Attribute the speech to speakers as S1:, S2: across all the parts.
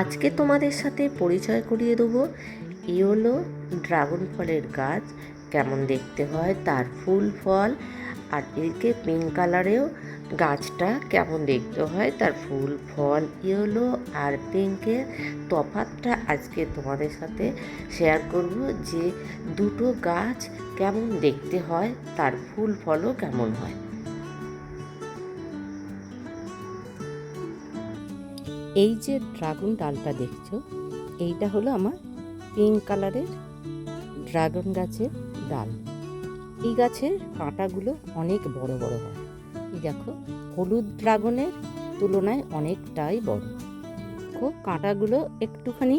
S1: আজকে তোমাদের সাথে পরিচয় করিয়ে দেবো। এই হলো ড্রাগন ফলের গাছ, কেমন দেখতে হয়, তার ফুল, ফল, আর এদিকে পিঙ্ক কালারেও গাছটা কেমন দেখতে হয়, তার ফুল, ফল, ইয়েলো, আর পিঙ্কের তফাতটা আজকে তোমাদের সাথে শেয়ার করব যে দুটো গাছ কেমন দেখতে হয়, তার ফুল, ফলও কেমন হয়। এই যে ড্রাগন ডালটা দেখছ, এইটা হলো আমার পিঙ্ক কালারের ড্রাগন গাছের ডাল। এই গাছের কাঁটাগুলো অনেক বড় বড় হয়। এই দেখো, হলুদ ড্রাগনের তুলনায় অনেকটাই বড়। খুব কাঁটাগুলো একটুখানি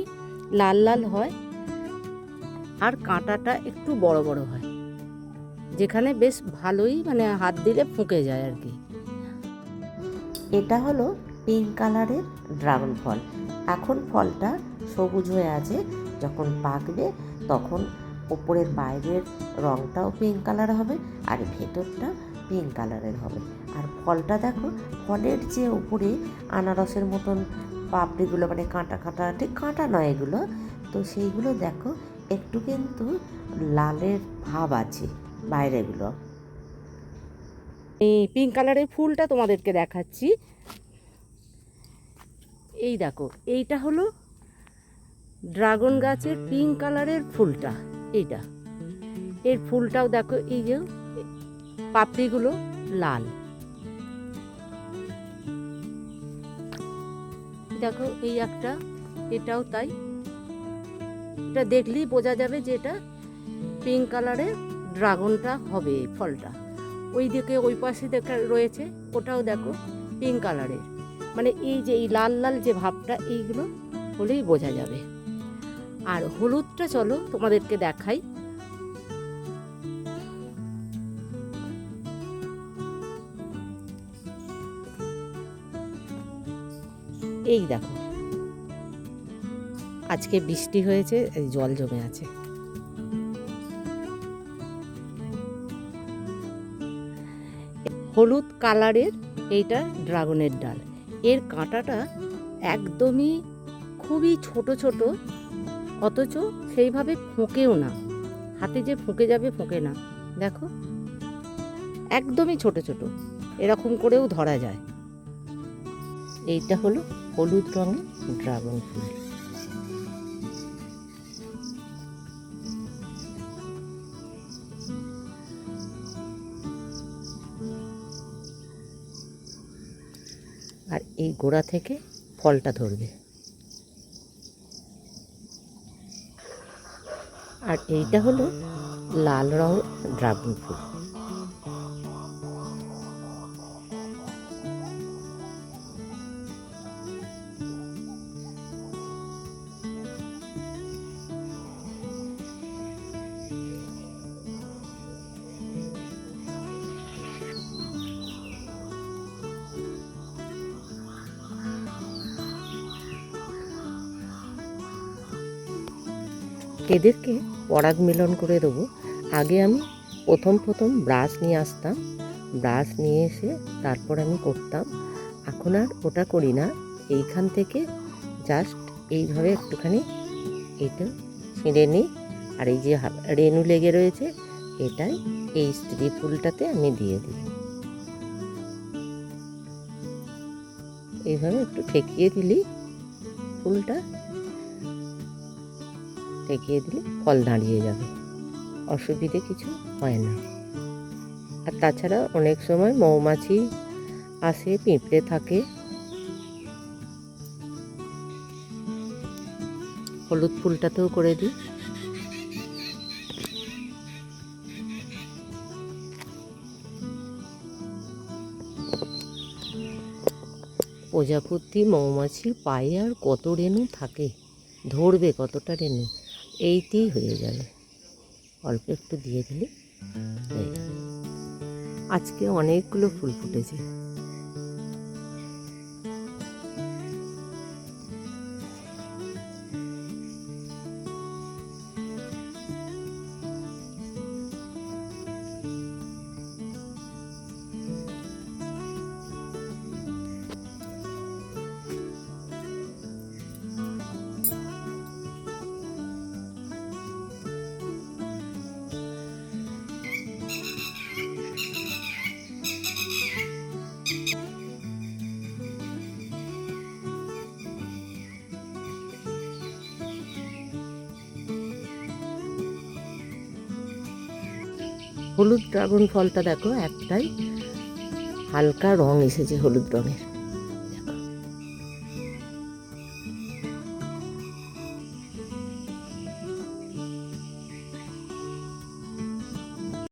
S1: লাল লাল হয় আর কাঁটাটা একটু বড় বড় হয়, যেখানে বেশ ভালোই মানে হাত দিলে ফুঁকে যায় আর কি। এটা হলো পিঙ্ক কালারের ড্রাগন ফল। এখন ফলটা সবুজ হয়ে আছে, যখন পাকবে তখন ওপরের বাইরের রংটাও পিঙ্ক কালার হবে আর ভেতরটা পিঙ্ক কালারের হবে। আর ফলটা দেখো, ফলের যে উপরে আনারসের মতন পাপড়িগুলো মানে কাঁটা কাঁটা, ঠিক কাঁটা নয় এগুলো, তো সেইগুলো দেখো, একটু কিন্তু লালের ভাব আছে বাইরেগুলো।
S2: এই পিঙ্ক কালারের ফুলটা তোমাদেরকে দেখাচ্ছি। এই দেখো, এইটা হলো ড্রাগন গাছের পিঙ্ক কালারের ফুলটা, এইটা। এর ফুলটাও দেখো, এই যে পাপড়িগুলো লাল। দেখো, এই একটা, এটাও তাই। এটা দেখলেই বোঝা যাবে যে এটা পিঙ্ক কালারের ড্রাগনটা হবে ফলটা। ওই দিকে ওই পাশে দেখা রয়েছে, ওটাও দেখো, পিঙ্ক কালারের। মানে এই যে এই লাল লাল যে ভাবটা, এইগুলো হলেই বোঝা যাবে। আর হলুদটা চলো তোমাদেরকে দেখাই। এই দেখো। আজকে বৃষ্টি হয়েছে জল জমে আছে। হলুদ কালারের এইটা ড্রাগনের ডাল। এর কাঁটাটা একদমই খুবই ছোট ছোট, অথচ সেইভাবে ফোঁকেও না। হাতে যে ফুঁকে যাবে ফোঁকে না। দেখো, একদমই ছোট ছোট, এরকম করেও ধরা যায়। এইটা হলো হলুদ রঙের ড্রাগন ফুল আর এই গোড়া থেকে ফলটা ধরবে। আর এইটা হলো লাল রং ড্রাগন ফুল এদেরকে পরাগ মিলন করে দেবো। আগে আমি প্রথম প্রথম ব্রাশ নিয়ে আসতাম। ব্রাশ নিয়ে এসে তারপর আমি করতাম। এখন আর ওটা করি না। এইখান থেকে জাস্ট এইভাবে একটুখানি এটা ছিঁড়ে নিই। আর এই যে রেণু লেগে রয়েছে, এটাই এই স্ত্রী ফুলটাতে আমি দিয়ে দিই। এইভাবে একটু ঠেকিয়ে দিলি ফুলটা। ঠেকিয়ে দিলে ফল দাঁড়িয়ে যাবে। অসুবিধে কিছু হয় না। আর তাছাড়া অনেক সময় মৌমাছি আসে, পিঁপড়ে থাকে। হলুদ ফুলটাতেও করে দিই। প্রজাপতি মৌমাছির পায়ে আর কত রেণু থাকে? ধরবে কতটা রেণু? এইতেই হয়ে যাবে অল্প একটু দিয়ে দিলে। আজকে অনেকগুলো ফুল ফুটেছে
S1: হলুদ ড্রাগন ফলটা দেখো একটাই হালকা রং এসেছে হলুদ রঙের।